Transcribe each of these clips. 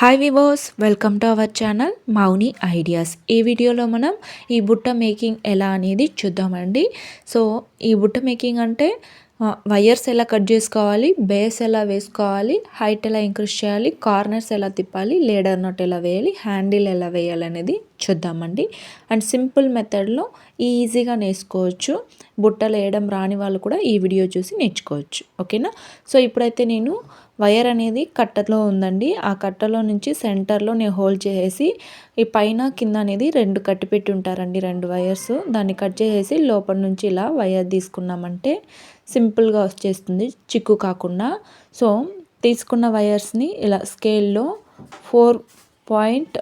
Hi వివోస్ welcome to our channel Mouni ideas ఈ వీడియోలో మనం ఈ బుట్ట మేకింగ్ ఎలా అనేది చూద్దామండి. సో ఈ బుట్ట మేకింగ్ అంటే వైర్స్ ఎలా కట్ చేసుకోవాలి బేస్ ఎలా వేసుకోవాలి హైట్ ఎలా ఇంక్రీజ్ చేయాలి కార్నర్స్ ఎలా తిప్పాలి లేడర్ నోట్ ఎలా వేయాలి హ్యాండిల్ ఎలా వేయాలి అనేది చూద్దామండి. అండ్ సింపుల్ మెథడ్లో ఈజీగా నేర్చుకోవచ్చు బుట్టలు వేయడం రాని వాళ్ళు కూడా ఈ వీడియో చూసి నేర్చుకోవచ్చు. ఓకేనా సో ఇప్పుడైతే నేను వైర్ అనేది కట్టలో ఉందండి. ఆ కట్టలో నుంచి సెంటర్లో నేను హోల్డ్ చేసేసి ఈ పైన కింద అనేది రెండు కట్టి పెట్టి ఉంటారండి రెండు వైర్స్. దాన్ని కట్ చేసేసి లోపల నుంచి ఇలా వైర్ తీసుకున్నామంటే సింపుల్గా వచ్చేస్తుంది చిక్కు కాకుండా. సో తీసుకున్న వైర్స్ని ఇలా స్కేల్లో four point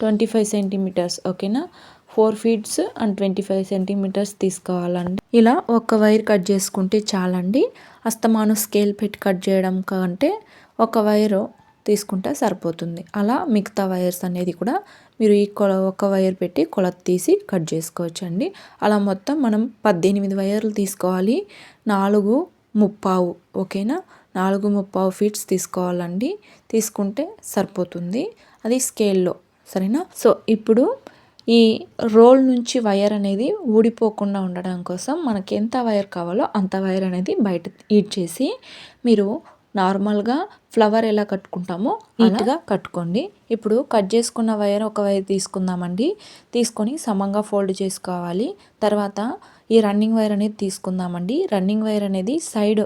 twenty five centimeters ఓకేనా? Four feets and twenty five centimeters తీసుకోవాలండి. ఇలా ఒక వైర్ కట్ చేసుకుంటే చాలండి. అస్తమాను స్కేల్ పెట్టి కట్ చేయడం కంటే ఒక వైరు తీసుకుంటే సరిపోతుంది. అలా మిగతా వైర్స్ అనేది కూడా మీరు ఈ కొల ఒక వైర్ పెట్టి కొలత తీసి కట్ చేసుకోవచ్చు అండి అలా మొత్తం మనం పద్దెనిమిది వైర్లు తీసుకోవాలి. నాలుగు ముప్పావు ఓకేనా? నాలుగు ముప్పావు ఫీట్స్ తీసుకోవాలండి. తీసుకుంటే సరిపోతుంది. అది స్కేల్లో సరేనా? సో ఇప్పుడు ఈ రోల్ నుంచి వైర్ అనేది ఊడిపోకుండా ఉండడం కోసం మనకి ఎంత వైర్ కావాలో అంత వైర్ అనేది బయట ఈడ్ చేసి మీరు నార్మల్గా ఫ్లవర్ ఎలా కట్టుకుంటామో నీట్గా కట్టుకోండి. ఇప్పుడు కట్ చేసుకున్న వైర్ ఒక వైర్ తీసుకుందామండి. తీసుకొని సమంగా ఫోల్డ్ చేసుకోవాలి. తర్వాత ఈ రన్నింగ్ వైర్ అనేది తీసుకుందామండి. రన్నింగ్ వైర్ అనేది సైడ్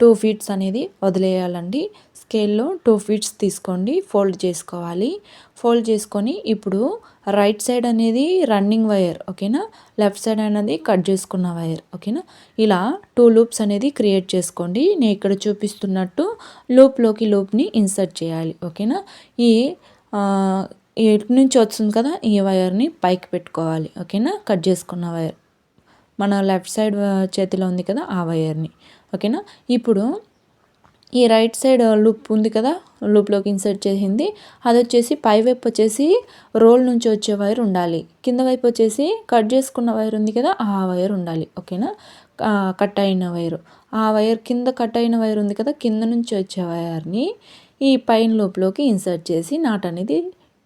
టూ ఫీట్స్ అనేది వదిలేయాలండి. స్కేల్లో టూ ఫీట్స్ తీసుకోండి ఫోల్డ్ చేసుకోవాలి. ఫోల్డ్ చేసుకొని ఇప్పుడు రైట్ సైడ్ అనేది రన్నింగ్ వైర్ ఓకేనా? లెఫ్ట్ సైడ్ అనేది కట్ చేసుకున్న వైర్ ఓకేనా? ఇలా టూ లూప్స్ అనేది క్రియేట్ చేసుకోండి. నేను ఇక్కడ చూపిస్తున్నట్టు లూప్లోకి లూప్ని ఇన్సర్ట్ చేయాలి ఓకేనా? ఈ ఇటు నుంచి వస్తుంది కదా ఈ వైర్ని పైకి పెట్టుకోవాలి ఓకేనా? కట్ చేసుకున్న వైర్. మన లెఫ్ట్ సైడ్ చేతిలో ఉంది కదా ఆ వైర్ని. ఓకేనా? ఇప్పుడు ఈ రైట్ సైడ్ లూప్ ఉంది కదా లూప్లోకి ఇన్సర్ట్ చేసింది. అది వచ్చేసి పై వైపు వచ్చేసి రోల్ నుంచి వచ్చే వైర్ ఉండాలి. కింద వైపు వచ్చేసి కట్ చేసుకున్న వైర్ ఉంది కదా ఆ వైర్ ఉండాలి. ఓకేనా? కట్ అయిన వైర్. ఆ వైర్ కింద కట్ అయిన వైర్ ఉంది కదా కింద నుంచి వచ్చే వైర్ని ఈ పైన లూప్లోకి ఇన్సర్ట్ చేసి నాట్ అనేది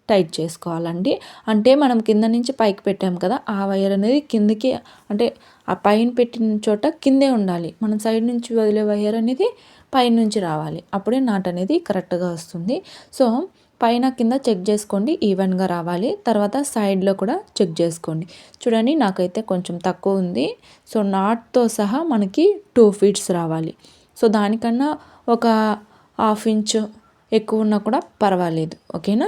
టైట్ చేసుకోవాలండి. అంటే మనం కింద నుంచి పైకి పెట్టాం కదా ఆ వైర్ అనేది కిందకి అంటే ఆ పైన పెట్టిన చోట కిందే ఉండాలి. మనం సైడ్ నుంచి వదిలే వైర్ అనేది పైనుంచి రావాలి. అప్పుడే నాట్ అనేది కరెక్ట్గా వస్తుంది. సో పైన కింద చెక్ చేసుకోండి ఈవెన్గా రావాలి. తర్వాత సైడ్లో కూడా చెక్ చేసుకోండి. చూడండి నాకైతే కొంచెం తక్కువ ఉంది. సో నాట్తో సహా మనకి టూ ఫీట్స్ రావాలి. సో దానికన్నా ఒక హాఫ్ ఇంచ్ ఎక్కువ ఉన్నా కూడా పర్వాలేదు. ఓకేనా?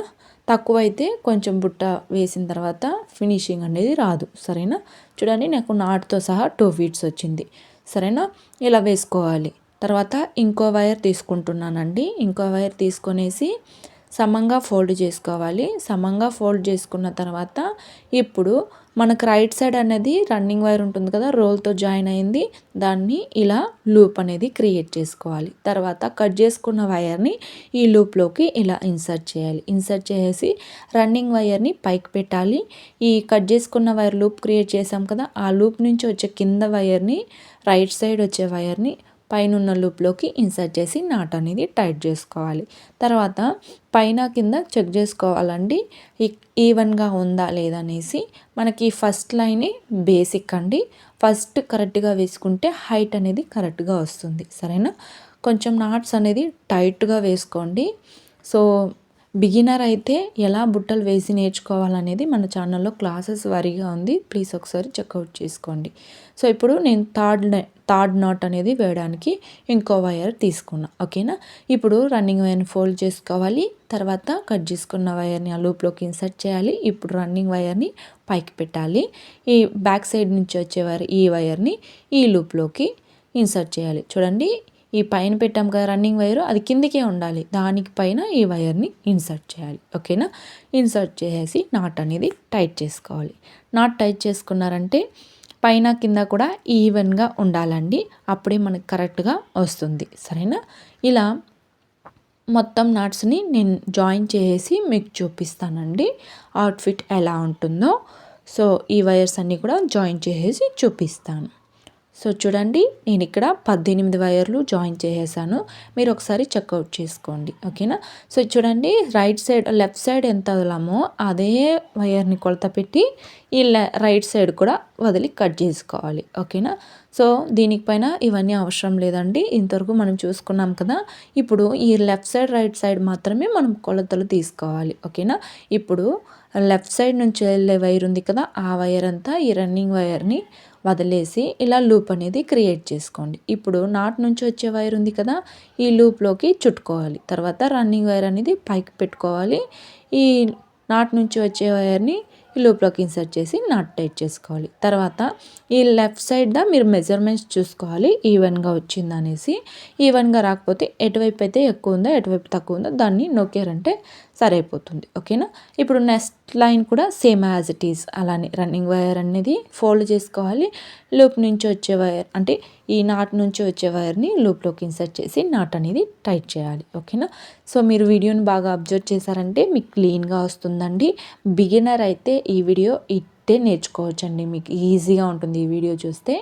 తక్కువ అయితే కొంచెం బుట్ట వేసిన తర్వాత ఫినిషింగ్ అనేది రాదు. సరేనా? చూడండి నాకు నాటుతో సహా టూ ఫీట్స్ వచ్చింది. సరేనా? ఇలా వేసుకోవాలి. తర్వాత ఇంకో వైర్ తీసుకుంటున్నానండి. ఇంకో వైర్ తీసుకొనేసి సమంగా ఫోల్డ్ చేసుకోవాలి. సమంగా ఫోల్డ్ చేసుకున్న తర్వాత ఇప్పుడు మనకు రైట్ సైడ్ అనేది రన్నింగ్ వైర్ ఉంటుంది కదా రోల్తో జాయిన్ అయింది. దాన్ని ఇలా లూప్ అనేది క్రియేట్ చేసుకోవాలి. తర్వాత కట్ చేసుకున్న వైర్ని ఈ లూప్లోకి ఇలా ఇన్సర్ట్ చేయాలి. ఇన్సర్ట్ చేసి రన్నింగ్ వైర్ని పైకి పెట్టాలి. ఈ కట్ చేసుకున్న వైర్ లూప్ క్రియేట్ చేసాం కదా ఆ లూప్ నుంచి వచ్చే కింద వైర్ని రైట్ సైడ్ వచ్చే వైర్ని పైన లూప్లోకి ఇన్సర్ట్ చేసి నాట్ అనేది టైట్ చేసుకోవాలి. తర్వాత పైన కింద చెక్ చేసుకోవాలండి. ఈవెన్గా ఉందా లేదనేసి మనకి ఫస్ట్ లైనే బేసిక్ అండి. ఫస్ట్ కరెక్ట్గా వేసుకుంటే హైట్ అనేది కరెక్ట్గా వస్తుంది. సరేనా? కొంచెం నాట్స్ అనేది టైట్గా వేసుకోండి. సో బిగినర్ అయితే ఎలా బుట్టలు వేసి నేర్చుకోవాలనేది మన ఛానల్లో క్లాసెస్ వరిగా ఉంది. ప్లీజ్ ఒకసారి చెక్అవుట్ చేసుకోండి. సో ఇప్పుడు నేను థర్డ్ థర్డ్ నాట్ అనేది వేయడానికి ఇంకో వైర్ తీసుకున్నా. ఓకేనా? ఇప్పుడు రన్నింగ్ వైర్ని ఫోల్డ్ చేసుకోవాలి. తర్వాత కట్ చేసుకున్న వైర్ని ఆ లూప్లోకి ఇన్సర్ట్ చేయాలి. ఇప్పుడు రన్నింగ్ వైర్ని పైకి పెట్టాలి. ఈ బ్యాక్ సైడ్ నుంచి వచ్చే వైర్ ఈ వైర్ని ఈ లూప్లోకి ఇన్సర్ట్ చేయాలి. చూడండి. ఈ పైన పెట్టాం కదా రన్నింగ్ వైర్ అది కిందికే ఉండాలి. దానికి పైన ఈ వైర్ని ఇన్సర్ట్ చేయాలి. ఓకేనా? ఇన్సర్ట్ చేసేసి నాట్ అనేది టైట్ చేసుకోవాలి. నాట్ టైట్ చేసుకున్నారంటే పైన కింద కూడా ఈవెన్గా ఉండాలండి. అప్పుడే మనకు కరెక్ట్గా వస్తుంది. సరేనా? ఇలా మొత్తం నాట్స్ని నేను జాయిన్ చేసి మీకు చూపిస్తానండి. అవుట్ఫిట్ ఎలా ఉంటుందో. సో ఈ వైర్స్ అన్నీ కూడా జాయిన్ చేసేసి చూపిస్తాను. సో చూడండి నేను ఇక్కడ పద్దెనిమిది వైర్లు జాయిన్ చేసేసాను. మీరు ఒకసారి చెక్అవుట్ చేసుకోండి ఓకేనా? సో చూడండి రైట్ సైడ్ లెఫ్ట్ సైడ్ ఎంత వదలామో అదే వైర్ని కొలత పెట్టి ఈ రైట్ సైడ్ కూడా వదిలి కట్ చేసుకోవాలి ఓకేనా? సో దీనిపైన ఇవన్నీ అవసరం లేదండి. ఇంతవరకు మనం చూసుకున్నాం కదా ఇప్పుడు ఈ లెఫ్ట్ సైడ్ రైట్ సైడ్ మాత్రమే మనం కొలతలు తీసుకోవాలి ఓకేనా? ఇప్పుడు లెఫ్ట్ సైడ్ నుంచి వెళ్ళే వైర్ ఉంది కదా ఆ వైర్ అంతా ఈ రన్నింగ్ వైర్ని వదిలేసి ఇలా లూప్ అనేది క్రియేట్ చేసుకోండి. ఇప్పుడు నాట్ నుంచి వచ్చే వైర్ ఉంది కదా ఈ లూప్లోకి చుట్టుకోవాలి. తర్వాత రన్నింగ్ వైర్ అనేది పైకి పెట్టుకోవాలి. ఈ నాట్ నుంచి వచ్చే వైర్ని ఈ లూప్లోకి ఇన్సర్ట్ చేసి నాట్ టైట్ చేసుకోవాలి. తర్వాత ఈ లెఫ్ట్ సైడ్ మీరు మెజర్మెంట్స్ చూసుకోవాలి. ఈవెన్గా వచ్చింది అనేసి ఈవెన్గా రాకపోతే ఎటువైపు అయితే ఎక్కువ ఉందో ఎటువైపు తక్కువ ఉందో దాన్ని నొక్కారంటే సరైపోతుంది. ఓకేనా ఇప్పుడు నెక్స్ట్ లైన్ కూడా సేమ్ యాజ్ ఇట్ ఈస్ అలానే రన్నింగ్ వైర్ అనేది ఫోల్డ్ చేసుకోవాలి. లూప్ నుంచి వచ్చే వైర్ అంటే ఈ నాట్ నుంచి వచ్చే వైర్ని లూప్లోకి ఇన్సర్ట్ చేసి నాట్ అనేది టైట్ చేయాలి. ఓకేనా సో మీరు వీడియోని బాగా అబ్జర్వ్ చేశారంటే మీకు క్లీన్గా వస్తుందండి. బిగినర్ అయితే ఈ వీడియో ఇట్టే నేర్చుకోవచ్చండి. మీకు ఈజీగా ఉంటుంది ఈ వీడియో చూస్తే.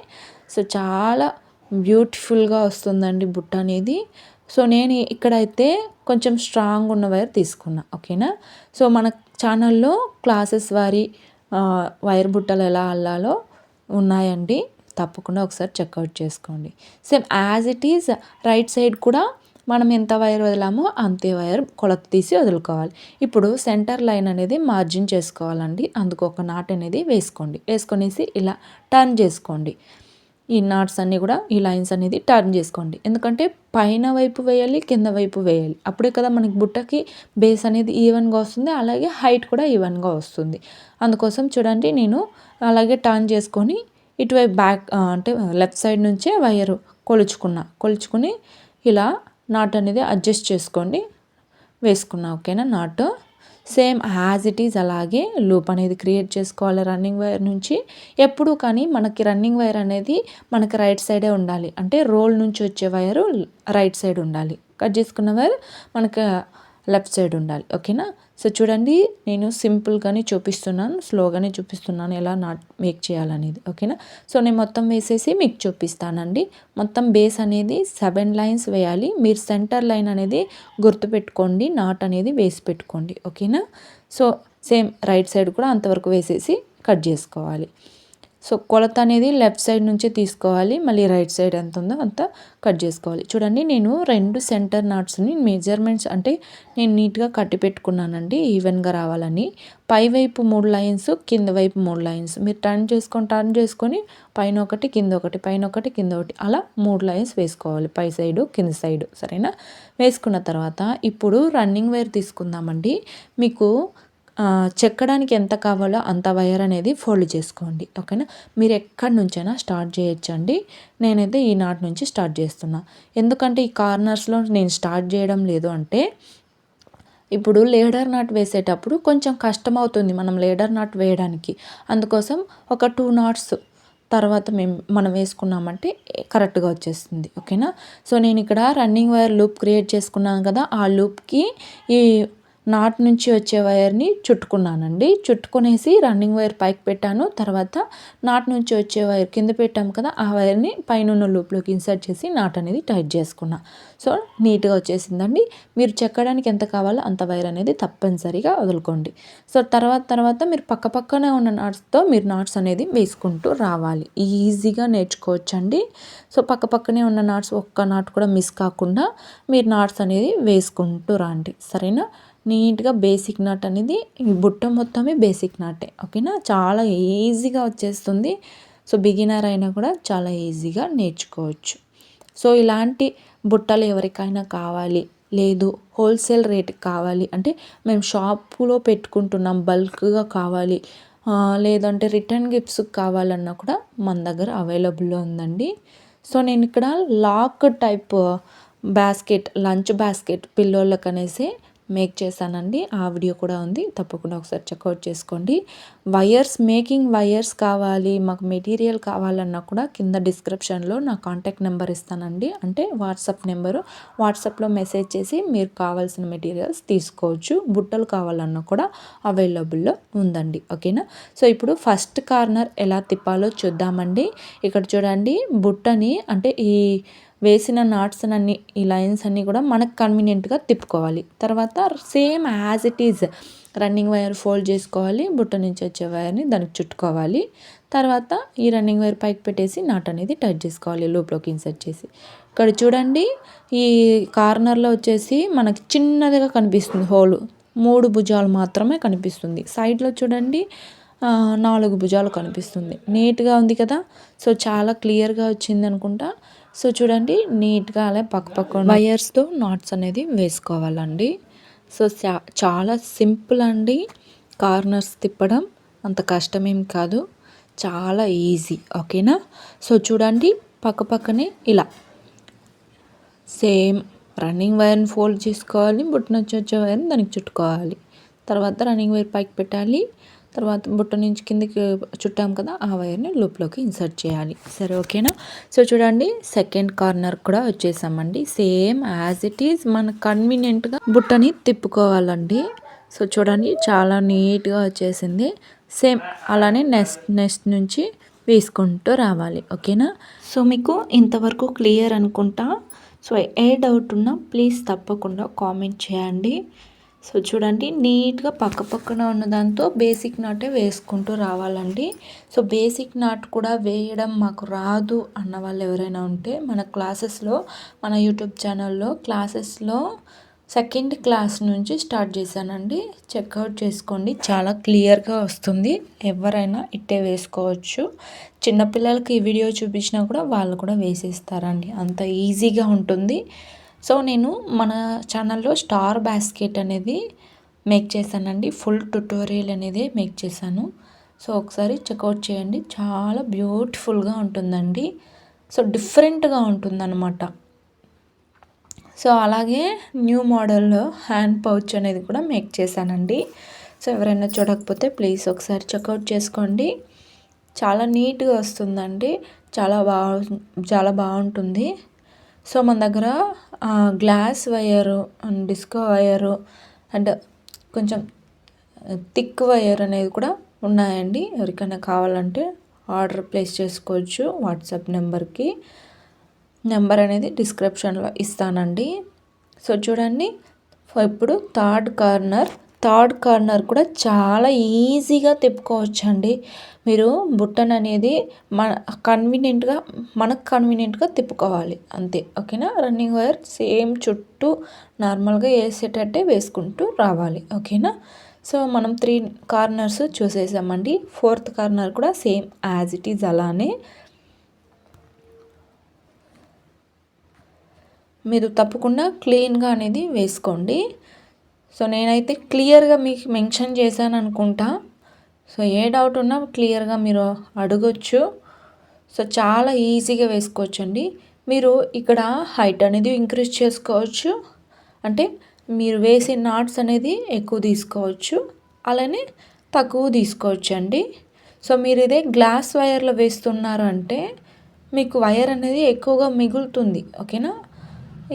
సో చాలా బ్యూటిఫుల్గా వస్తుందండి బుట్ట అనేది. సో నేను ఇక్కడైతే కొంచెం స్ట్రాంగ్ ఉన్న వైర్ తీసుకున్నా ఓకేనా? సో మన ఛానల్లో క్లాసెస్ వారి వైర్ బుట్టలు ఎలా అల్లాలో ఉన్నాయండి. తప్పకుండా ఒకసారి చెక్అవుట్ చేసుకోండి. Same as it is right side కూడా మనం ఎంత వైర్ వదిలామో అంతే వైర్ కొలత తీసి వదులుకోవాలి. ఇప్పుడు సెంటర్ లైన్ అనేది మార్జిన్ చేసుకోవాలండి. అందుకు ఒక నాట్ అనేది వేసుకోండి. వేసుకొనేసి ఇలా టర్న్ చేసుకోండి. ఈ నాట్స్ అన్నీ కూడా ఈ లైన్స్ అనేది టర్న్ చేసుకోండి. ఎందుకంటే పైన వైపు వేయాలి కింద వైపు వేయాలి. అప్పుడే కదా మనకి బుట్టకి బేస్ అనేది ఈవెన్గా వస్తుంది. అలాగే హైట్ కూడా ఈవెన్గా వస్తుంది. అందుకోసం చూడండి నేను అలాగే టర్న్ చేసుకొని ఇటువైపు బ్యాక్ అంటే లెఫ్ట్ సైడ్ నుంచే వైర్ కొలుచుకున్నా. కొలుచుకుని ఇలా నాట్ అనేది అడ్జస్ట్ చేసుకోండి. వేసుకున్నా ఓకేనా? Knot. Same as it is అలాగే లూప్ అనేది క్రియేట్ చేసుకోవాలి రన్నింగ్ వైర్ నుంచి. ఎప్పుడు కానీ మనకి రన్నింగ్ వైర్ అనేది మనకి రైట్ సైడే ఉండాలి. అంటే రోల్ నుంచి వచ్చే వైరు రైట్ సైడ్ ఉండాలి. కట్ చేసుకున్న వైర్ మనకి లెఫ్ట్ సైడ్ ఉండాలి ఓకేనా? సో చూడండి నేను సింపుల్గానే చూపిస్తున్నాను స్లోగానే చూపిస్తున్నాను ఎలా నాట్ మేక్ చేయాలనేది ఓకేనా? సో నేను మొత్తం వేసేసి మీకు చూపిస్తానండి. మొత్తం బేస్ అనేది సెవెన్ లైన్స్ వేయాలి. మీరు సెంటర్ లైన్ అనేది గుర్తుపెట్టుకోండి నాట్ అనేది వేసి పెట్టుకోండి ఓకేనా? సో సేమ్ రైట్ సైడ్ కూడా అంతవరకు వేసేసి కట్ చేసుకోవాలి. సో కొలత అనేది లెఫ్ట్ సైడ్ నుంచి తీసుకోవాలి మళ్ళీ రైట్ సైడ్ ఎంత ఉందో అంత కట్ చేసుకోవాలి. చూడండి నేను రెండు సెంటర్ నాట్స్ని మెజర్మెంట్స్ అంటే నేను నీట్గా కట్టి పెట్టుకున్నానండి ఈవెన్గా రావాలని. పై వైపు మూడు లైన్స్ కింద వైపు మూడు లైన్స్. మీరు టర్న్ చేసుకొని టర్న్ చేసుకొని పైన ఒకటి కింద ఒకటి పైన ఒకటి కింద ఒకటి. అలా మూడు లైన్స్ వేసుకోవాలి పై సైడు కింద సైడు. సరేనా? వేసుకున్న తర్వాత ఇప్పుడు రన్నింగ్ వైర్ తీసుకుందామండి. మీకు చెక్కడానికి ఎంత కావాలో అంత వైర్ అనేది ఫోల్డ్ చేసుకోండి ఓకేనా? మీరు ఎక్కడి నుంచైనా స్టార్ట్ చేయొచ్చండి. నేనైతే ఈ నాట్ నుంచి స్టార్ట్ చేస్తున్నా. ఎందుకంటే ఈ కార్నర్స్లో నేను స్టార్ట్ చేయడం లేదు అంటే ఇప్పుడు లేడర్ నాట్ వేసేటప్పుడు కొంచెం కష్టం అవుతుంది మనం లేడర్ నాట్ వేయడానికి. అందుకోసం ఒక టూ నాట్స్ తర్వాత మేము మనం వేసుకున్నామంటే కరెక్ట్గా వచ్చేస్తుంది ఓకేనా? సో నేను ఇక్కడ రన్నింగ్ వైర్ లూప్ క్రియేట్ చేసుకున్నాను కదా ఆ లూప్కి ఈ నాట్ నుంచి వచ్చే వైర్ని చుట్టుకున్నానండి. చుట్టుకునేసి రన్నింగ్ వైర్ పైకి పెట్టాను. తర్వాత నాట్ నుంచి వచ్చే వైర్ కింద పెట్టాము కదా ఆ వైర్ని పైన లూప్లోకి ఇన్సర్ట్ చేసి నాట్ అనేది టైట్ చేసుకున్నా. సో నీట్గా వచ్చేసిందండి. మీరు చెక్కడానికి ఎంత కావాలో అంత వైర్ అనేది తప్పనిసరిగా వదులుకోండి. సో తర్వాత తర్వాత మీరు పక్క పక్కనే ఉన్న నాట్స్తో మీరు నాట్స్ అనేది వేసుకుంటూ రావాలి. ఈజీగా నేర్చుకోవచ్చండి. సో పక్క పక్కనే ఉన్న నాట్స్ ఒక్క నాట్ కూడా మిస్ కాకుండా మీరు నాట్స్ అనేది వేసుకుంటూ రండి. సరేనా? నీట్గా బేసిక్ నాట్ అనేది బుట్ట మొత్తమే బేసిక్ నాటే ఓకేనా? చాలా ఈజీగా వచ్చేస్తుంది. సో బిగినర్ అయినా కూడా చాలా ఈజీగా నేర్చుకోవచ్చు. సో ఇలాంటి బుట్టలు ఎవరికైనా కావాలి లేదు హోల్సేల్ రేట్ కావాలి అంటే మేము షాపులో పెట్టుకుంటున్నాం బల్క్గా కావాలి లేదంటే రిటర్న్ గిఫ్ట్స్ కావాలన్నా కూడా మన దగ్గర అవైలబుల్లో ఉందండి. సో నేను ఇక్కడ lock type basket lunch basket పిల్లోళ్ళకి అనేసి మేక్ చేశానండి. ఆ వీడియో కూడా ఉంది. తప్పకుండా ఒకసారి చెక్అవుట్ చేసుకోండి. వైర్స్ మేకింగ్ వైర్స్ కావాలి మాకు మెటీరియల్ కావాలన్నా కూడా కింద డిస్క్రిప్షన్లో నా కాంటాక్ట్ నెంబర్ ఇస్తానండి. అంటే వాట్సాప్ నెంబరు. వాట్సాప్లో మెసేజ్ చేసి మీరు కావాల్సిన మెటీరియల్స్ తీసుకోవచ్చు. బుట్టలు కావాలన్నా కూడా అవైలబుల్లో ఉందండి. ఓకేనా? సో ఇప్పుడు ఫస్ట్ కార్నర్ ఎలా తిప్పాలో చూద్దామండి. ఇక్కడ చూడండి బుట్టని అంటే ఈ వేసిన నాట్స్ అన్ని ఈ లైన్స్ అన్నీ కూడా మనకు కన్వీనియంట్గా తిప్పుకోవాలి. తర్వాత same as it is running wire fold చేసుకోవాలి బుట్ట నుంచి వచ్చే వైర్ని దానికి చుట్టుకోవాలి. తర్వాత ఈ రన్నింగ్ వైర్ పైకి పెట్టేసి నాట్ అనేది టైట్ చేసుకోవాలి లూప్లోకి ఇన్సర్ట్ చేసి. ఇక్కడ చూడండి ఈ కార్నర్లో వచ్చేసి మనకి చిన్నదిగా కనిపిస్తుంది హోలు మూడు భుజాలు మాత్రమే కనిపిస్తుంది. సైడ్లో చూడండి నాలుగు భుజాలు కనిపిస్తుంది. నీట్గా ఉంది కదా? సో చాలా క్లియర్గా వచ్చింది అనుకుంటా. సో చూడండి నీట్గా అలా పక్క పక్క వైర్స్తో నాట్స్ అనేది వేసుకోవాలండి. సో చాలా సింపుల్ అండి. కార్నర్స్ తిప్పడం అంత కష్టమేం కాదు. చాలా ఈజీ ఓకేనా? సో చూడండి పక్క పక్కనే ఇలా. సేమ్ రన్నింగ్ వైర్ని ఫోల్డ్ చేసుకోవాలి బుట్ట వచ్చే వైర్ని దానికి చుట్టుకోవాలి. తర్వాత రన్నింగ్ వైర్ పైకి పెట్టాలి. తర్వాత బుట్ట నుంచి కిందకి చుట్టాం కదా ఆ వైర్ని లూప్లోకి ఇన్సర్ట్ చేయాలి. సరే ఓకేనా? సో చూడండి సెకండ్ కార్నర్ కూడా వచ్చేసామండి. సేమ్ యాజ్ ఇట్ ఈజ్ మన కన్వీనియంట్గా బుట్టని తిప్పుకోవాలండి. సో చూడండి చాలా నీట్గా వచ్చేసింది. సేమ్ అలానే నెక్స్ట్ నెక్స్ట్ నుంచి వేసుకుంటూ రావాలి. ఓకేనా? సో మీకు ఇంతవరకు క్లియర్ అనుకుంటా. సో ఏ డౌట్ ఉన్నా ప్లీజ్ తప్పకుండా కామెంట్ చేయండి. సో చూడండి నీట్గా పక్క పక్కన ఉన్న దాంతో బేసిక్ నాటే వేసుకుంటూ రావాలండి. సో బేసిక్ నాట్ కూడా వేయడం మాకు రాదు అన్న వాళ్ళు ఎవరైనా ఉంటే మన క్లాసెస్లో మన యూట్యూబ్ ఛానల్లో క్లాసెస్లో సెకండ్ క్లాస్ నుంచి స్టార్ట్ చేశానండి. చెక్అవుట్ చేసుకోండి చాలా క్లియర్గా వస్తుంది. ఎవరైనా ఇట్టే వేసుకోవచ్చు. చిన్నపిల్లలకి ఈ వీడియో చూపించినా కూడా వాళ్ళు కూడా వేసేస్తారండి. అంత ఈజీగా ఉంటుంది. సో నేను మన ఛానల్లో స్టార్ బాస్కెట్ అనేది మేక్ చేశానండి. ఫుల్ ట్యుటోరియల్ అనేది మేక్ చేశాను. సో ఒకసారి చెక్అవుట్ చేయండి. చాలా బ్యూటిఫుల్గా ఉంటుందండి. సో డిఫరెంట్గా ఉంటుందన్నమాట. సో అలాగే న్యూ మోడల్లో హ్యాండ్ పౌచ్ అనేది కూడా మేక్ చేశానండి. సో ఎవరైనా చూడకపోతే ప్లీజ్ ఒకసారి చెక్అవుట్ చేసుకోండి. చాలా నీట్గా వస్తుందండి. చాలా బాగు చాలా బాగుంటుంది. సో మన దగ్గర glass wire and disco wire and కొంచెం థిక్ వైర్ అనేది కూడా ఉన్నాయండి. ఎవరికైనా కావాలంటే ఆర్డర్ ప్లేస్ చేసుకోవచ్చు వాట్సాప్ నెంబర్కి నెంబర్ అనేది డిస్క్రిప్షన్లో ఇస్తానండి. సో చూడండి ఇప్పుడు థర్డ్ కార్నర్ థర్డ్ కార్నర్ కూడా చాలా ఈజీగా తిప్పుకోవచ్చండి. మీరు బుట్టన్ అనేది మన కన్వీనియంట్గా మనకు కన్వీనియంట్గా తిప్పుకోవాలి. అంతే. ఓకేనా? రన్నింగ్ వైర్ సేమ్ చుట్టూ నార్మల్గా వేసేటట్టే వేసుకుంటూ రావాలి. ఓకేనా? సో మనం త్రీ కార్నర్స్ చూసేసామండి. ఫోర్త్ కార్నర్ కూడా సేమ్ యాజ్ ఇట్ ఈజ్ అలానే. మీరు తప్పకుండా క్లీన్గా అనేది వేసుకోండి. సో నేనైతే క్లియర్గా మీకు మెన్షన్ చేశాను అనుకుంటా. సో ఏ డౌట్ ఉన్నా క్లియర్గా మీరు అడగొచ్చు. సో చాలా ఈజీగా వేసుకోవచ్చు అండి మీరు ఇక్కడ హైట్ అనేది ఇంక్రీజ్ చేసుకోవచ్చు. అంటే మీరు వేసే నాట్స్ అనేది ఎక్కువ తీసుకోవచ్చు. అలానే తక్కువ తీసుకోవచ్చు అండి సో మీరు ఇదే గ్లాస్ వైర్లో వేస్తున్నారు అంటే మీకు వైర్ అనేది ఎక్కువగా మిగులుతుంది. ఓకేనా?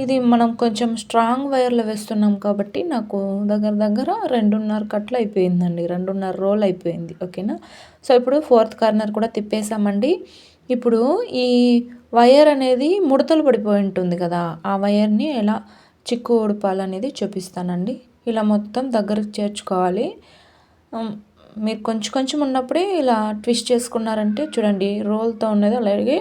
ఇది మనం కొంచెం స్ట్రాంగ్ వైర్లో వేస్తున్నాం కాబట్టి నాకు దగ్గర దగ్గర రెండున్నర కట్లు అయిపోయిందండి. రెండున్నర రోల్ అయిపోయింది. ఓకేనా? సో ఇప్పుడు ఫోర్త్ కార్నర్ కూడా తిప్పేసామండి ఇప్పుడు ఈ వైర్ అనేది ముడతలు పడిపోయి ఉంటుంది కదా ఆ వైర్ని ఎలా చిక్కు ఊడిపాలనేది చూపిస్తానండి. ఇలా మొత్తం దగ్గరకు చేర్చుకోవాలి. మీరు కొంచెం కొంచెం ఉన్నప్పుడే ఇలా ట్విస్ట్ చేసుకున్నారంటే చూడండి రోల్తో ఉన్నది అలాగే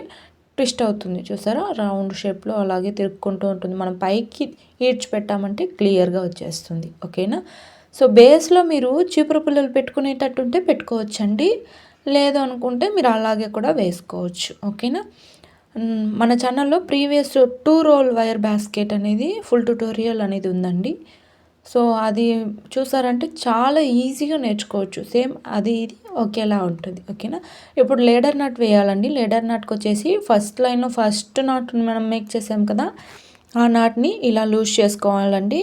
ట్విస్ట్ అవుతుంది చూసారా? రౌండ్ షేప్లో అలాగే తిరుక్కుంటూ ఉంటుంది. మనం పైకి ఈడ్చి పెట్టామంటే క్లియర్గా వచ్చేస్తుంది. ఓకేనా? సో బేస్లో మీరు చీపురు పుల్లలు పెట్టుకునేటట్టుంటే పెట్టుకోవచ్చండి. లేదు అనుకుంటే మీరు అలాగే కూడా వేసుకోవచ్చు. ఓకేనా? మన ఛానల్లో previous two roll wire basket అనేది ఫుల్ ట్యుటోరియల్ అనేది ఉందండి. సో అది చూసారంటే చాలా ఈజీగా నేర్చుకోవచ్చు. సేమ్ అది ఇది ఒకేలా ఉంటుంది. ఓకేనా? ఇప్పుడు లేడర్ నాట్ వేయాలండి. లేడర్ నాట్కి వచ్చేసి ఫస్ట్ లైన్లో ఫస్ట్ నాట్ మనం మేక్ చేసాం కదా ఆ నాట్ని ఇలా లూజ్ చేసుకోవాలండి.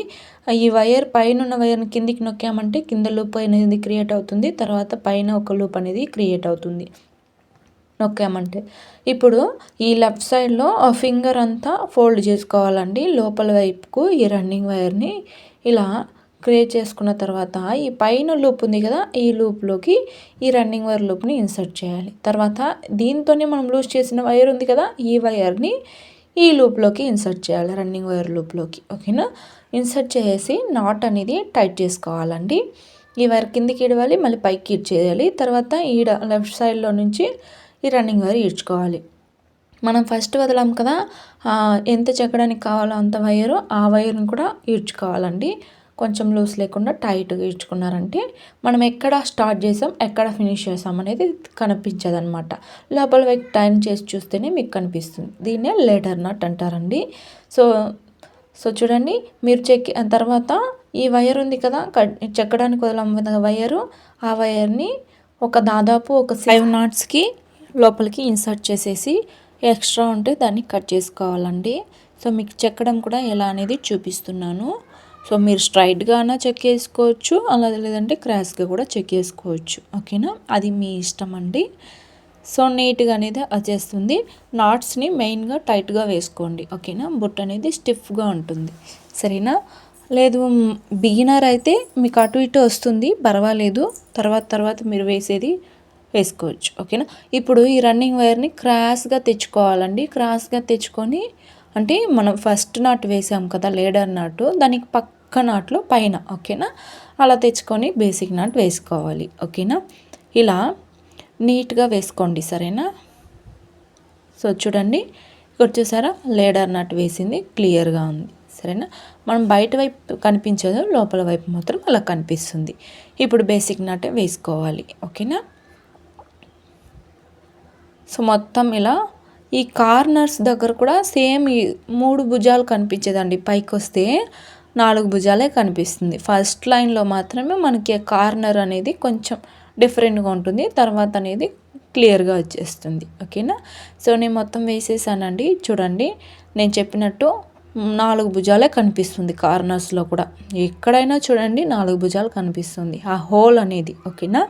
ఈ వైర్ పైన ఉన్న వైర్ని కిందికి నొక్కామంటే కింద లూప్ అనేది క్రియేట్ అవుతుంది. తర్వాత పైన ఒక లూప్ అనేది క్రియేట్ అవుతుంది. నొక్కామంటే. ఇప్పుడు ఈ లెఫ్ట్ సైడ్లో ఆ ఫింగర్ అంతా ఫోల్డ్ చేసుకోవాలండి. లోపల వైపుకు ఈ రన్నింగ్ వైర్ని ఇలా క్రియేట్ చేసుకున్న తర్వాత ఈ పైన లూప్ ఉంది కదా ఈ లూప్లోకి ఈ రన్నింగ్ వైర్ లూప్ని ఇన్సర్ట్ చేయాలి. తర్వాత దీంతోనే మనం లూజ్ చేసిన వైర్ ఉంది కదా ఈ వైర్ని ఈ లూప్లోకి ఇన్సర్ట్ చేయాలి రన్నింగ్ వైర్ లూప్లోకి ఓకేనా ఇన్సర్ట్ చేసి నాట్ అనేది టైట్ చేసుకోవాలండి. ఈ వైర్ కిందికి ఇడవాలి మళ్ళీ పైకి ఇడ్చేయాలి తర్వాత ఈడ లెఫ్ట్ సైడ్లో నుంచి ఈ రన్నింగ్ వైర్ ఈడ్చుకోవాలి. మనం ఫస్ట్ వదలాం కదా ఎంత చెక్కడానికి కావాలో అంత వైరు ఆ వైర్ని కూడా ఈడ్చుకోవాలండి. కొంచెం లూస్ లేకుండా టైట్గా ఈడ్చుకున్నారంటే మనం ఎక్కడ స్టార్ట్ చేసాం ఎక్కడ ఫినిష్ చేసాం అనేది కనిపించదు అనమాట లోపల వైపు టైం చేసి చూస్తేనే మీకు కనిపిస్తుంది. దీన్నే లేటర్ నట్ అంటారండి. సో సో చూడండి మీరు చెక్ తర్వాత ఈ వైర్ ఉంది కదా చెక్కడానికి వదలం వైరు ఆ వైర్ని ఒక దాదాపు ఒక ఫైవ్ నాట్స్కి లోపలికి ఇన్సర్ట్ చేసేసి ఎక్స్ట్రా ఉంటే దాన్ని కట్ చేసుకోవాలండి. సో మీకు చెక్కడం కూడా ఎలా అనేది చూపిస్తున్నాను. సో మీరు స్ట్రైట్గానా చెక్ చేసుకోవచ్చు అలా లేదంటే క్రాస్గా కూడా చెక్ చేసుకోవచ్చు. ఓకేనా? అది మీ ఇష్టం అండి. సో నీట్గా అనేది వచ్చేస్తుంది. నాట్స్ని మెయిన్గా టైట్గా వేసుకోండి. ఓకేనా? బుట్ట అనేది స్టిఫ్గా ఉంటుంది. సరేనా? లేదు బిగినర్ అయితే మీకు అటు ఇటు వస్తుంది. పర్వాలేదు. తర్వాత తర్వాత మీరు వేసేది వేసుకోవచ్చు ఓకేనా? ఇప్పుడు ఈ రన్నింగ్ వైర్ని క్రాస్గా తెచ్చుకోవాలండి. క్రాస్గా తెచ్చుకొని అంటే మనం ఫస్ట్ నాట్ వేసాం కదా లేడర్ నాటు దానికి పక్క నాట్లో పైన ఓకేనా? అలా తెచ్చుకొని బేసిక్ నాట్ వేసుకోవాలి ఓకేనా? ఇలా నీట్గా వేసుకోండి సరేనా? సో చూడండి ఇక్కడ చూసారా? లేడర్ నాట్ వేసింది క్లియర్గా ఉంది సరేనా? మనం బయట వైపు కనిపించదు లోపల వైపు మాత్రం అలా కనిపిస్తుంది. ఇప్పుడు బేసిక్ నాటే వేసుకోవాలి ఓకేనా? సో మొత్తం ఇలా ఈ కార్నర్స్ దగ్గర కూడా సేమ్ ఈ మూడు భుజాలు కనిపించేదండి. పైకి వస్తే నాలుగు భుజాలే కనిపిస్తుంది. ఫస్ట్ లైన్లో మాత్రమే మనకి కార్నర్ అనేది కొంచెం డిఫరెంట్గా ఉంటుంది. తర్వాత అనేది క్లియర్గా వచ్చేస్తుంది. ఓకేనా? సో నేను మొత్తం వేసేసానండి. చూడండి నేను చెప్పినట్టు నాలుగు భుజాలే కనిపిస్తుంది కార్నర్స్లో కూడా. ఎక్కడైనా చూడండి నాలుగు భుజాలు కనిపిస్తుంది. ఆ హోల్ అనేది. ఓకేనా?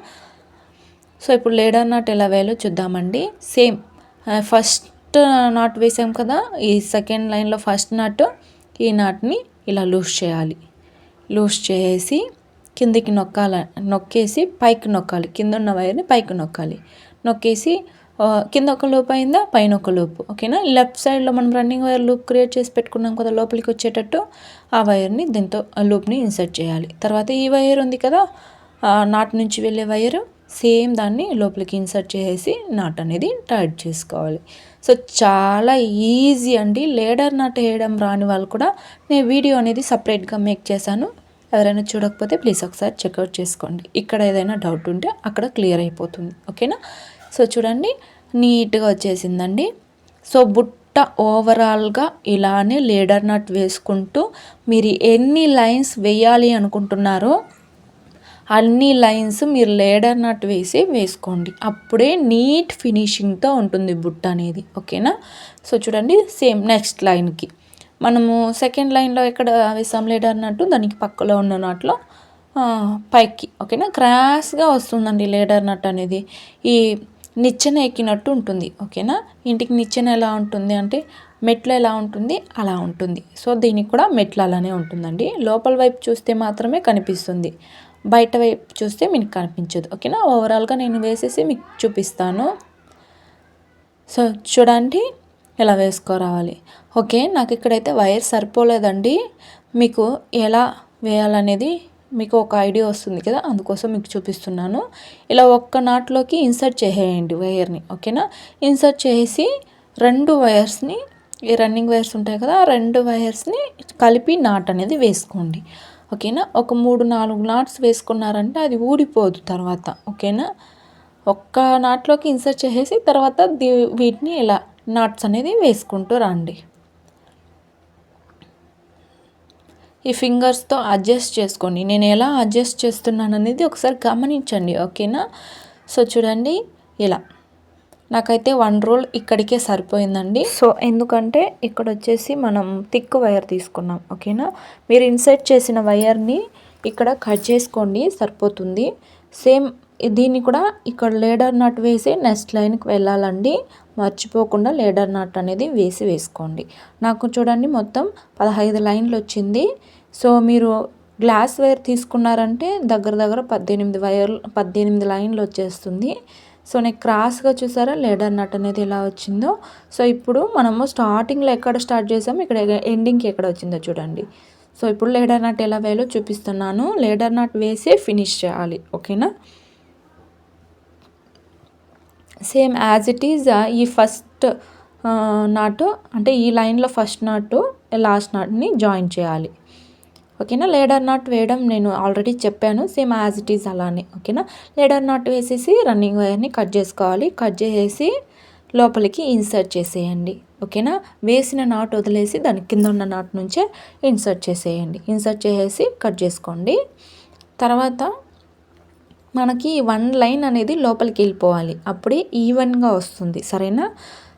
సో ఇప్పుడు లేడర్ నాట్ ఎలా వేయాలో చూద్దామండి. సేమ్ ఫస్ట్ నాట్ వేసాం కదా ఈ సెకండ్ లైన్లో ఫస్ట్ నాట్ ఈ నాట్ని ఇలా లూజ్ చేయాలి. లూజ్ చేసి కిందికి నొక్కాల నొక్కేసి పైకి నొక్కాలి. కింద ఉన్న వైర్ని పైకి నొక్కాలి. నొక్కేసి కింద ఒక లూప్ అయిందా పైన ఒక లూప్. ఓకేనా? లెఫ్ట్ సైడ్లో మనం రన్నింగ్ వైర్ లూప్ క్రియేట్ చేసి పెట్టుకున్నాం కదా లోపలికి వచ్చేటట్టు ఆ వైర్ని దీంతో ఆ లూప్ని ఇన్సర్ట్ చేయాలి. తర్వాత ఈ వైర్ ఉంది కదా నాట్ నుంచి వెళ్ళే వైరు సేమ్ దాన్ని లోపలికి ఇన్సర్ట్ చేసేసి నాట్ అనేది టైట్ చేసుకోవాలి. సో చాలా ఈజీ అండి. లేడర్ నాట్ వేయడం రాని వాళ్ళు కూడా నేను వీడియో అనేది సపరేట్గా మేక్ చేశాను. ఎవరైనా చూడకపోతే ప్లీజ్ ఒకసారి చెక్అవుట్ చేసుకోండి. ఇక్కడ ఏదైనా డౌట్ ఉంటే అక్కడ క్లియర్ అయిపోతుంది. ఓకేనా? సో చూడండి. నీట్గా వచ్చేసిందండి. సో బుట్ట ఓవరాల్గా ఇలానే లేడర్ నట్ వేసుకుంటూ మీరు ఎన్ని లైన్స్ వేయాలి అనుకుంటున్నారో అన్ని లైన్స్ మీరు లేడర్ నట్ వేసి వేసుకోండి. అప్పుడే నీట్ ఫినిషింగ్తో ఉంటుంది బుట్ట అనేది. ఓకేనా? సో చూడండి సేమ్ నెక్స్ట్ లైన్కి మనము సెకండ్ లైన్లో ఎక్కడ వేసాం? లేడర్ నట్టు దానికి పక్కలో ఉన్న నాట్లో పైకి. ఓకేనా? క్రాస్గా వస్తుందండి లేడర్ నట్ అనేది. ఈ నిచ్చెన ఎక్కినట్టు ఉంటుంది. ఓకేనా? ఇంటికి నిచ్చెన ఎలా ఉంటుంది అంటే మెట్లు ఎలా ఉంటుంది? అలా ఉంటుంది. సో దీనికి కూడా మెట్లు అలానే ఉంటుందండి. లోపల వైపు చూస్తే మాత్రమే కనిపిస్తుంది. బయట వైపు చూస్తే మీకు కనిపించదు. ఓకేనా? ఓవరాల్గా నేను వేసేసి మీకు చూపిస్తాను. సో చూడండి ఎలా వేసుకోరావాలి. ఓకే నాకు ఇక్కడైతే వైర్ సరిపోలేదండి. మీకు ఎలా వేయాలనేది మీకు ఒక ఐడియా వస్తుంది కదా అందుకోసం మీకు చూపిస్తున్నాను. ఇలా ఒక్క నాట్లోకి ఇన్సర్ట్ చేసేయండి వైర్ని ఓకేనా? ఇన్సర్ట్ చేసి రెండు వైర్స్ని ఈ రన్నింగ్ వైర్స్ ఉంటాయి కదా రెండు వైర్స్ని కలిపి నాట్ అనేది వేసుకోండి. ఓకేనా? ఒక మూడు నాలుగు నాట్స్ వేసుకున్నారంటే అది ఊడిపోదు తర్వాత ఓకేనా? ఒక్క నాట్లోకి ఇన్సర్ట్ చేసేసి తర్వాత వీటిని ఇలా నాట్స్ అనేది వేసుకుంటూ రండి. ఈ ఫింగర్స్తో అడ్జస్ట్ చేసుకోండి. నేను ఎలా అడ్జస్ట్ చేస్తున్నాను అనేది ఒకసారి గమనించండి ఓకేనా? సో చూడండి ఇలా. నాకైతే వన్ రోల్ ఇక్కడికే సరిపోయిందండి. సో ఎందుకంటే ఇక్కడ వచ్చేసి మనం థిక్ వైర్ తీసుకున్నాం ఓకేనా? మీరు ఇన్సర్ట్ చేసిన వైర్ని ఇక్కడ కట్ చేసుకోండి సరిపోతుంది. సేమ్ దీన్ని కూడా ఇక్కడ లేడర్ నట్ వేసి నెక్స్ట్ లైన్కి వెళ్ళాలండి. మర్చిపోకుండా లేడర్ నట్ అనేది వేసి వేసుకోండి. నాకు చూడండి మొత్తం పదహైదు లైన్లు వచ్చింది. సో మీరు గ్లాస్ వైర్ తీసుకున్నారంటే దగ్గర దగ్గర పద్దెనిమిది వైర్ పద్దెనిమిది లైన్లు వచ్చేస్తుంది. సో నేను క్రాస్గా చూసారా? లేడర్ నట్ అనేది ఎలా వచ్చిందో? సో ఇప్పుడు మనము స్టార్టింగ్లో ఎక్కడ స్టార్ట్ చేసాము? ఇక్కడ ఎండింగ్కి ఎక్కడ వచ్చిందో చూడండి. సో ఇప్పుడు లేడర్ నట్ ఎలా వేయాలో చూపిస్తున్నాను. లేడర్ నట్ వేసి ఫినిష్ చేయాలి. ఓకేనా? సేమ్ యాజ్ ఇట్ ఈజ్ ఈ ఫస్ట్ నాటు అంటే ఈ లైన్లో ఫస్ట్ నాటు లాస్ట్ నాట్ని జాయిన్ చేయాలి. ఓకేనా? లేడర్ నాట్ వేయడం నేను ఆల్రెడీ చెప్పాను. సేమ్ యాజ్ ఇట్ ఈజ్ అలానే ఓకేనా? లేడర్ నాట్ వేసేసి రన్నింగ్ వైర్ని కట్ చేసుకోవాలి. కట్ చేసేసి లోపలికి ఇన్సర్ట్ చేసేయండి ఓకేనా? వేసిన నాట్ వదిలేసి దాని కింద ఉన్న నాట్ నుంచే ఇన్సర్ట్ చేసేయండి. ఇన్సర్ట్ చేసేసి కట్ చేసుకోండి. తర్వాత మనకి వన్ లైన్ అనేది లోపలికి వెళ్ళిపోవాలి. అప్పుడే ఈవెన్గా వస్తుంది. సరేనా?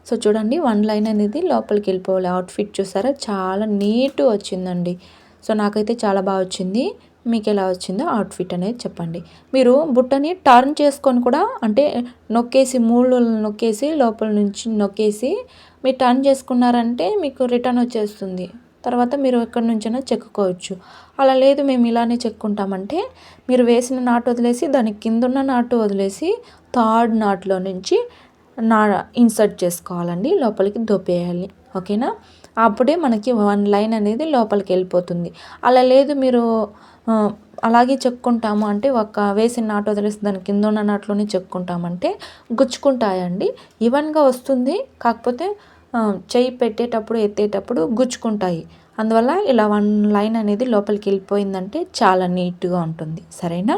సో చూడండి వన్ లైన్ అనేది లోపలికి వెళ్ళిపోవాలి. అవుట్ఫిట్ చూసారా? చాలా నీట్ వచ్చిందండి. సో నాకైతే చాలా బాగా వచ్చింది. మీకు ఎలా వచ్చిందో అవుట్ఫిట్ అనేది చెప్పండి. మీరు బుట్టని టర్న్ చేసుకొని కూడా అంటే నొక్కేసి మూడు నొక్కేసి లోపల నుంచి నొక్కేసి మీరు టర్న్ చేసుకున్నారంటే మీకు రిటర్న్ వచ్చేస్తుంది. తర్వాత మీరు ఎక్కడి నుంచైనా చెక్కుకోవచ్చు. అలా లేదు మేము ఇలానే చెక్కుంటామంటే మీరు వేసిన నాటు వదిలేసి దాని కింద ఉన్న నాటు వదిలేసి థర్డ్ నాటులో నుంచి నా ఇన్సర్ట్ చేసుకోవాలండి. లోపలికి దొప్పేయాలి ఓకేనా? అప్పుడే మనకి వన్ లైన్ అనేది లోపలికి వెళ్ళిపోతుంది. అలా లేదు మీరు అలాగే చెక్కుంటాము అంటే ఒక వేసిన నాటు వదిలేసి దాని కింద ఉన్న నాట్లోనే చెక్కుంటామంటే గుచ్చుకుంటాయండి. ఈవెన్గా వస్తుంది కాకపోతే చెయ్యి పెట్టేటప్పుడు ఎత్తేటప్పుడు గుచ్చుకుంటాయి. అందువల్ల ఇలా వన్ లైన్ అనేది లోపలికి వెళ్ళిపోయిందంటే చాలా నీట్గా ఉంటుంది. సరేనా?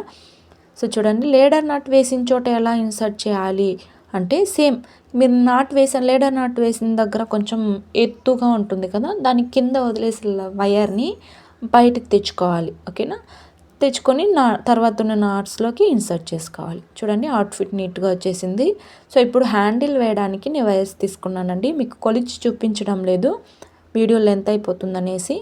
సో చూడండి లేడర్ నాట్ వేసిన చోట ఎలా ఇన్సర్ట్ చేయాలి అంటే సేమ్ మీరు నాటు వేసిన లేడర్ నాటు వేసిన దగ్గర కొంచెం ఎత్తుగా ఉంటుంది కదా దాని కింద వదిలేసిన వైర్ని బయటకు తెచ్చుకోవాలి ఓకేనా? తెచ్చుకొని నా తర్వాత ఉన్న నాట్స్లోకి ఇన్సర్ట్ చేసుకోవాలి. చూడండి అవుట్ఫిట్ నీట్గా వచ్చేసింది. సో ఇప్పుడు హ్యాండిల్ వేయడానికి నేను వైర్స్ తీసుకున్నానండి. మీకు కొలిచి చూపించడం లేదు. వీడియో లెంత్ అయిపోతుందనేసి.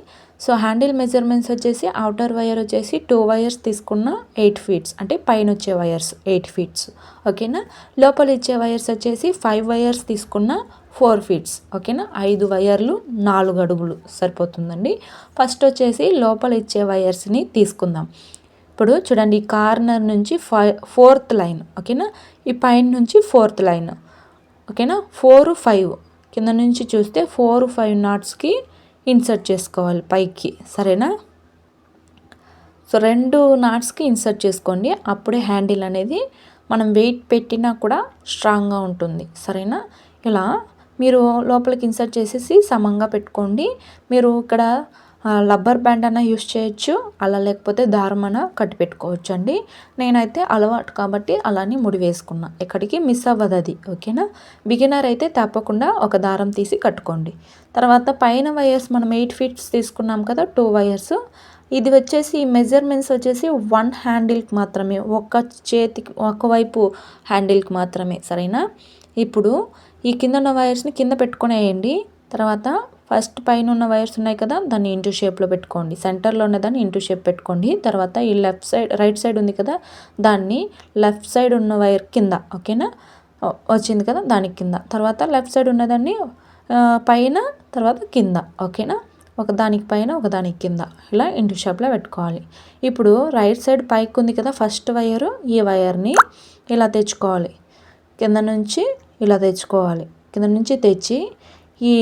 సో హ్యాండిల్ మెజర్మెంట్స్ వచ్చేసి అవుటర్ వైర్ వచ్చేసి టూ వైర్స్ తీసుకున్న ఎయిట్ ఫీట్స్ అంటే పైన వచ్చే వైర్స్ ఎయిట్ ఫీట్స్. ఓకేనా? లోపల ఇచ్చే వైర్స్ వచ్చేసి ఫైవ్ వైర్స్ తీసుకున్న ఫోర్ ఫీట్స్ ఓకేనా? ఐదు వైర్లు నాలుగు అడుగులు సరిపోతుందండి. ఫస్ట్ వచ్చేసి లోపల ఇచ్చే వైర్స్ని తీసుకుందాం. ఇప్పుడు చూడండి ఈ కార్నర్ నుంచి ఫై ఫోర్త్ లైన్ ఓకేనా? ఈ పైన నుంచి ఫోర్త్ లైన్ ఓకేనా? ఫోర్ ఫైవ్ కింద నుంచి చూస్తే ఫోర్ ఫైవ్ నాట్స్కి ఇన్సర్ట్ చేసుకోవాలి పైకి. సరేనా? సో రెండు నాట్స్కి ఇన్సర్ట్ చేసుకోండి. అప్పుడే హ్యాండిల్ అనేది మనం వెయిట్ పెట్టినా కూడా స్ట్రాంగ్గా ఉంటుంది. సరేనా? ఇలా మీరు లోపలికి ఇన్సర్ట్ చేసేసి సమంగా పెట్టుకోండి. మీరు ఇక్కడ లబ్బర్ బ్యాండ్ అన్న యూస్ చేయొచ్చు అలా లేకపోతే దారం అన్న కట్టి పెట్టుకోవచ్చు అండి నేనైతే అలవాటు కాబట్టి అలానే ముడి వేసుకున్నా. ఎక్కడికి మిస్ అవ్వదు అది ఓకేనా? బిగినర్ అయితే తప్పకుండా ఒక దారం తీసి కట్టుకోండి. తర్వాత పైన వైర్స్ మనం ఎయిట్ ఫీట్స్ తీసుకున్నాం కదా టూ వైర్స్ ఇది వచ్చేసి మెజర్మెంట్స్ వచ్చేసి వన్ హ్యాండిల్కి మాత్రమే ఒక చేతికి ఒకవైపు హ్యాండిల్కి మాత్రమే సరేనా? ఇప్పుడు ఈ కింద ఉన్న వైర్స్ని కింద పెట్టుకునేయండి. తర్వాత ఫస్ట్ పైన ఉన్న వైర్స్ ఉన్నాయి కదా దాన్ని ఇంటూ షేప్లో పెట్టుకోండి. సెంటర్లో ఉన్న దాన్ని ఇంటూ షేప్ పెట్టుకోండి. తర్వాత ఈ లెఫ్ట్ సైడ్ రైట్ సైడ్ ఉంది కదా దాన్ని లెఫ్ట్ సైడ్ ఉన్న వైర్ కింద ఓకేనా? వచ్చింది కదా దాని కింద. తర్వాత లెఫ్ట్ సైడ్ ఉన్నదాన్ని పైన తర్వాత కింద ఓకేనా? ఒక దానికి పైన ఒక దానికి కింద. ఇలా ఇంటూ షేప్లో పెట్టుకోవాలి. ఇప్పుడు రైట్ సైడ్ పైకి ఉంది కదా ఫస్ట్ వైరు ఈ వైర్ని ఇలా తెచ్చుకోవాలి. కింద నుంచి ఇలా తెచ్చుకోవాలి. కింద నుంచి తెచ్చి ఈ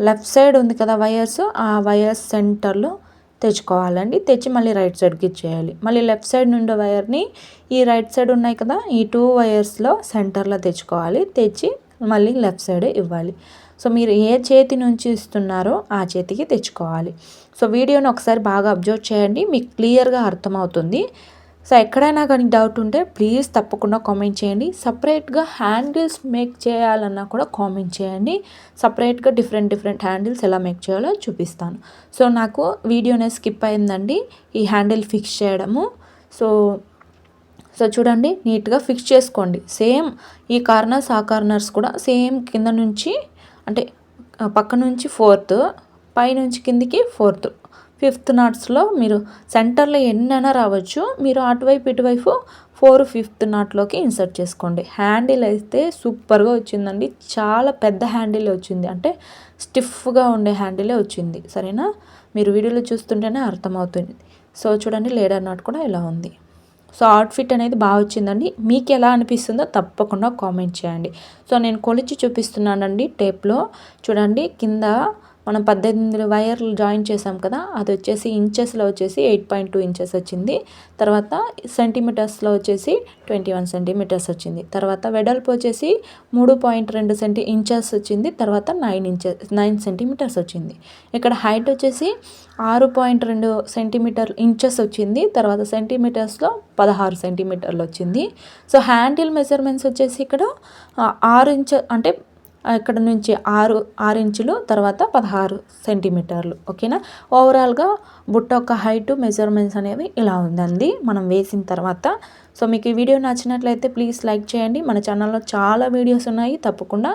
లెఫ్ట్ సైడ్ ఉంది కదా వైర్స్ ఆ వైర్స్ సెంటర్లో తెచ్చుకోవాలండి. తెచ్చి మళ్ళీ రైట్ సైడ్కి ఇచ్చేయాలి. మళ్ళీ లెఫ్ట్ సైడ్ నుండి వైర్ని ఈ రైట్ సైడ్ ఉన్నాయి కదా ఈ టూ వైర్స్లో సెంటర్లో తెచ్చుకోవాలి. తెచ్చి మళ్ళీ లెఫ్ట్ సైడే ఇవ్వాలి. సో మీరు ఏ చేతి నుంచి ఇస్తున్నారో ఆ చేతికి తెచ్చుకోవాలి. సో వీడియోని ఒకసారి బాగా అబ్జర్వ్ చేయండి. మీకు క్లియర్గా అర్థమవుతుంది. సో ఎక్కడైనా కానీ డౌట్ ఉంటే ప్లీజ్ తప్పకుండా కామెంట్ చేయండి. సపరేట్గా హ్యాండిల్స్ మేక్ చేయాలన్నా కూడా కామెంట్ చేయండి. సపరేట్గా డిఫరెంట్ డిఫరెంట్ హ్యాండిల్స్ ఎలా మేక్ చేయాలో చూపిస్తాను. సో నాకు వీడియోనే స్కిప్ అయిందండి ఈ హ్యాండిల్ ఫిక్స్ చేయడము. సో సో చూడండి నీట్గా ఫిక్స్ చేసుకోండి. సేమ్ ఈ కార్నర్స్ ఆ కార్నర్స్ కూడా సేమ్ కింద నుంచి అంటే పక్క నుంచి ఫోర్త్ పై నుంచి కిందికి ఫోర్త్ ఫిఫ్త్ నాట్స్లో మీరు సెంటర్లో ఎన్నైనా రావచ్చు. మీరు అటువైపు ఇటువైపు ఫోర్ ఫిఫ్త్ నాట్లోకి ఇన్సర్ట్ చేసుకోండి. హ్యాండిల్ అయితే సూపర్గా వచ్చిందండి. చాలా పెద్ద హ్యాండిల్ వచ్చింది. అంటే స్టిఫ్గా ఉండే హ్యాండిలే వచ్చింది. సరేనా? మీరు వీడియోలో చూస్తుంటేనే అర్థమవుతుంది. సో చూడండి లేడర్ నాట్ కూడా ఇలా ఉంది. సో అవుట్ఫిట్ అనేది బాగా వచ్చిందండి. మీకు ఎలా అనిపిస్తుందో తప్పకుండా కామెంట్ చేయండి. సో నేను కొలిచి చూపిస్తున్నానండి టేప్లో. చూడండి కింద మనం పద్దెనిమిది వైర్లు జాయిన్ చేసాం కదా అది వచ్చేసి ఇంచెస్లో వచ్చేసి ఎయిట్ పాయింట్ టూ ఇంచెస్ వచ్చింది. తర్వాత సెంటీమీటర్స్లో వచ్చేసి ట్వంటీ వన్ సెంటీమీటర్స్ వచ్చింది. తర్వాత వెడల్పు వచ్చేసి మూడు పాయింట్ రెండు సెంటీ ఇంచెస్ వచ్చింది. తర్వాత నైన్ ఇంచెస్ నైన్ సెంటీమీటర్స్ వచ్చింది. ఇక్కడ హైట్ వచ్చేసి ఆరు పాయింట్ రెండు సెంటీమీటర్ ఇంచెస్ వచ్చింది. తర్వాత సెంటీమీటర్స్లో పదహారు సెంటీమీటర్లు వచ్చింది. సో హ్యాండిల్ మెజర్మెంట్స్ వచ్చేసి ఇక్కడ ఆరు ఇంచ్ అంటే ఇక్కడ నుంచి ఆరు ఆరు ఇంచులు తర్వాత పదహారు సెంటీమీటర్లు. ఓకేనా? ఓవరాల్గా బుట్ట యొక్క హైట్ మెజర్మెంట్స్ అనేవి ఇలా ఉందండి. మనం వేసిన తర్వాత. సో మీకు ఈ వీడియో నచ్చినట్లయితే ప్లీజ్ లైక్ చేయండి. మన ఛానల్లో చాలా వీడియోస్ ఉన్నాయి. తప్పకుండా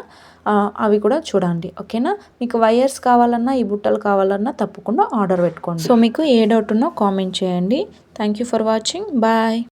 అవి కూడా చూడండి. ఓకేనా? మీకు వైర్స్ కావాలన్నా ఈ బుట్టలు కావాలన్నా తప్పకుండా ఆర్డర్ పెట్టుకోండి. సో మీకు ఏ డౌట్ ఉన్నా కామెంట్ చేయండి. Thank you for watching bye